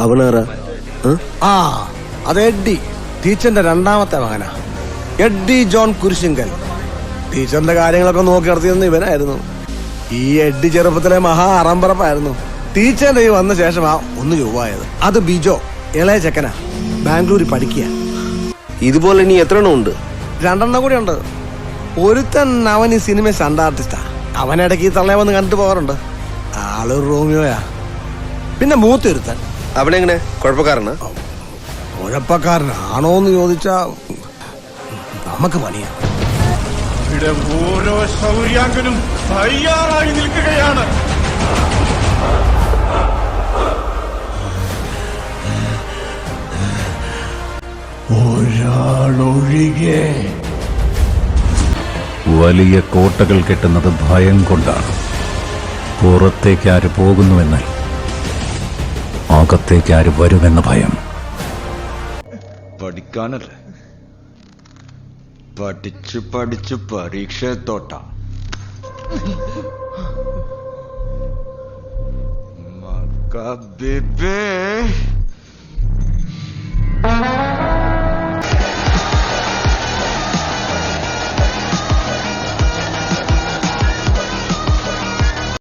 അവനാരാ? ആ അത് എഡ്ഡി ടീച്ചറിന്റെ രണ്ടാമത്തെ മകനാ. Eddie John Kurisinkal. ടീച്ചറിന്റെ കാര്യങ്ങളൊക്കെ നോക്കി നടത്തിയെന്ന് ഇവനായിരുന്നു. ഈ എഡ്ഡി ചെറുപ്പത്തിലെ മഹാ അറമ്പറപ്പായിരുന്നു. ടീച്ചറിന്റെ ഈ വന്ന ശേഷമാ ഒന്ന് ചൊവ്വായത്. അത് ബിജോ ഇളയ ചെക്കനാ. ബാംഗ്ലൂരിൽ പഠിക്കുക. ഇതുപോലെ ഇനി എത്ര എണ്ണം ഉണ്ട്? രണ്ടെണ്ണം കൂടി ഉണ്ട്. ഒരുത്തൻ അവൻ ഈ സിനിമ സണ്ട ആർട്ടിസ്റ്റാ അവനിടയ്ക്ക് ഈ തള്ളയെ വന്ന് കണ്ടിട്ട് പോകാറുണ്ട്. ആളൊരു റോമിയോയാ. പിന്നെ മൂത്തൊരുത്തൻ. അവനെങ്ങനെ കുഴപ്പക്കാരനാ? കുഴപ്പക്കാരനാണോ എന്ന് ചോദിച്ചാ നമുക്ക് പണിയാ. ഇവിടെ ഓരോ ശൗര്യാങ്കനും തയ്യാറായി നിൽക്കുകയാണ്. ഒരാളൊഴികെ. വലിയ കോട്ടകൾ കെട്ടുന്നത് ഭയം കൊണ്ടാണ്. പുറത്തേക്ക് ആര് പോകുന്നുവെന്നാൽ അകത്തേക്ക് ആര് വരുമെന്ന ഭയം. പഠിക്കാനല്ലേ. പഠിച്ച് പഠിച്ച് പരീക്ഷത്തോട്ട മക ബേബേ.